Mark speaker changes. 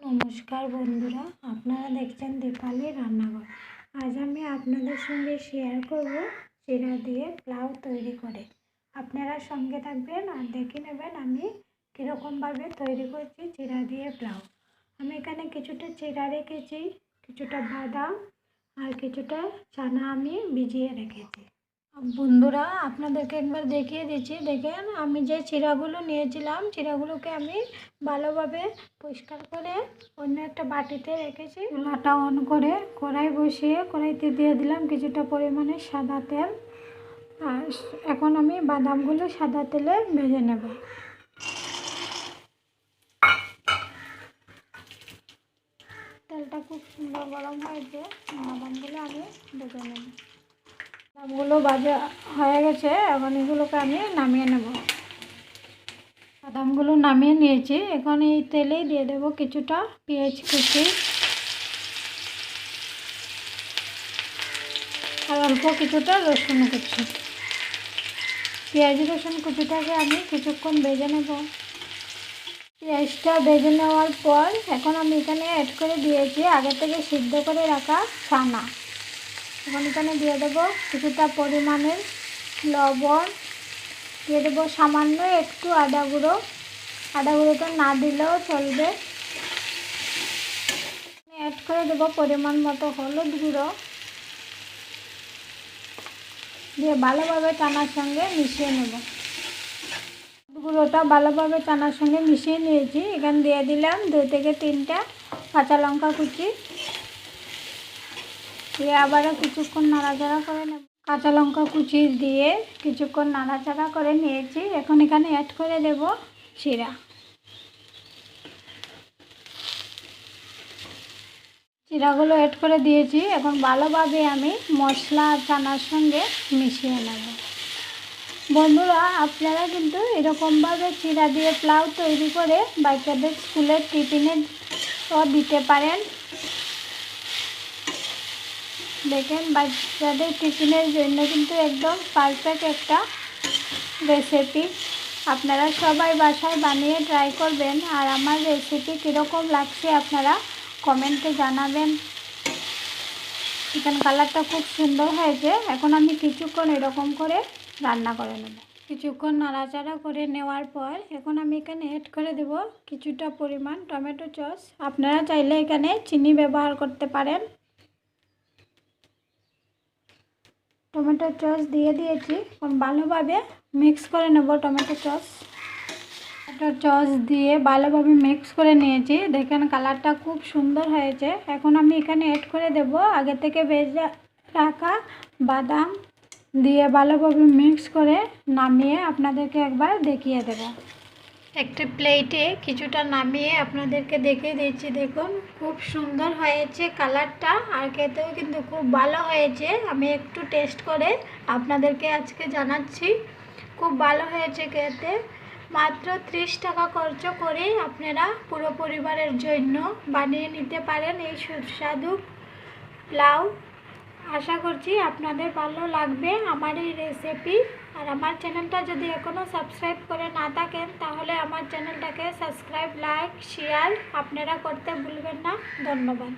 Speaker 1: নমস্কার বন্ধুরা, আপনারা দেখছেন দীপালি রান্নাঘর। আজ আমি আপনাদের সঙ্গে শেয়ার করব চিরা দিয়ে পোলাও তৈরি করে। আপনারা সঙ্গে থাকবেন আর দেখে নেবেন আমি কীরকমভাবে তৈরি করছি চিরা দিয়ে পোলাও। আমি এখানে কিছুটা চিরা রেখেছি, কিছুটা বাদাম আর কিছুটা চানা আমি ভিজিয়ে রেখেছি। বন্ধুরা, আপনাদেরকে একবার দেখিয়ে দিচ্ছি। দেখেন, আমি যে চিরাগুলো নিয়েছিলাম, চিরাগুলোকে আমি ভালোভাবে পরিষ্কার করে অন্য একটা বাটিতে রেখেছি। চুলাটা অন করে কড়াই বসিয়ে কড়াইতে দিয়ে দিলাম কিছুটা পরিমাণে সাদা তেল। আর এখন আমি বাদামগুলো সাদা তেলে ভেজে নেব। তেলটা খুব সুন্দর গরম হয়েছে। বাদামগুলো আমি ভেজে নেব। বাদামগুলো ভাজা হয়ে গেছে, এখন এগুলোকে আমি নামিয়ে নেব। বাদামগুলো নামিয়ে নিয়েছি, এখন এই তেলেই দিয়ে দেব কিছুটা পেঁয়াজ কুচি। আর অল্প কিছুটা রসুন কুচি। পেঁয়াজ রসুন কুচিটাকে আমি কিছুক্ষণ ভেজে নেব। পেঁয়াজটা ভেজে নেওয়ার পর এখন আমি এখানে অ্যাড করে দিয়েছি, আগে থেকে সিদ্ধ করে রাখা ছানা। এখন এখানে দিয়ে দেবো কিছুটা পরিমাণের লবণ। দিয়ে দেবো সামান্য একটু আদা গুঁড়ো। আদা গুঁড়োটা না দিলেও চলবে। অ্যাড করে দেবো পরিমাণ মতো হলুদ গুঁড়ো। দিয়ে ভালোভাবে টানার সঙ্গে মিশিয়ে নেব। গুঁড়োটা ভালোভাবে টানার সঙ্গে মিশিয়ে নিয়েছি। এখানে দিয়ে দিলাম দুই থেকে তিনটা কাঁচা লঙ্কা কুচি। দিয়ে আবারও কিছুক্ষণ নাড়াচাড়া করে নেব। কাঁচা লঙ্কা কুচি দিয়ে কিছুক্ষণ নাড়াচাড়া করে নিয়েছি। এখন এখানে অ্যাড করে দেব শিরা। চিরাগুলো অ্যাড করে দিয়েছি। এখন ভালোভাবে আমি মশলা চানার সঙ্গে মিশিয়ে নেব। বন্ধুরা, আপনারা কিন্তু এরকমভাবে চিরা দিয়ে পোলাও তৈরি করে বাচ্চাদের স্কুলের টিফিনে দিতে পারেন। দেখেন বাচ্চাদের টিফিনের জন্য কিন্তু একদম পারফেক্ট একটা রেসিপি আপনারা সবাই বাসায় বানিয়ে ট্রাই করবেন। আর আমার রেসিপি কীরকম লাগছে আপনারা কমেন্টে জানাবেন। চিকেন কালারটা খুব সুন্দর হয়েছে। এখন আমি কিছুক্ষণ এরকম করে রান্না করে নেব। কিছুক্ষণ নাড়াচাড়া করে নেওয়ার পর এখন আমি এখানে অ্যাড করে দেব কিছুটা পরিমাণ টমেটো চস আপনারা চাইলে এখানে চিনি ব্যবহার করতে পারেন। টমেটো সস দিয়ে দিয়েছি। ভালোভাবে মিক্স করে নেব টমেটো সস। টমেটো সস দিয়ে ভালোভাবে মিক্স করে নিয়েছি। দেখেন কালারটা খুব সুন্দর হয়েছে। এখন আমি এখানে অ্যাড করে দেব আগে থেকে ভেজে রাখা বাদাম দিয়ে ভালোভাবে মিক্স করে নামিয়ে আপনাদেরকে একবার দেখিয়ে দেব। একটি প্লেটে কিছুটা নামিয়ে আপনাদেরকে দেখিয়ে দিচ্ছি। দেখুন, খুব সুন্দর হয়েছে কালারটা আর খেতেও কিন্তু খুব ভালো হয়েছে। আমি একটু টেস্ট করে আপনাদেরকে আজকে জানাচ্ছি। খুব ভালো হয়েছে খেতে। মাত্র ত্রিশ টাকা খরচ করে আপনারা পুরো পরিবারের জন্য বানিয়ে নিতে পারেন এই সুস্বাদু পোলাও আশা করছি আপনাদের ভালো লাগবে আমার এই রেসিপি আর আমার চ্যানেলটা যদি এখনও সাবস্ক্রাইব করে না থাকেন, তাহলে আমার চ্যানেলটাকে সাবস্ক্রাইব লাইক শেয়ার আপনারা করতে ভুলবেন না। ধন্যবাদ।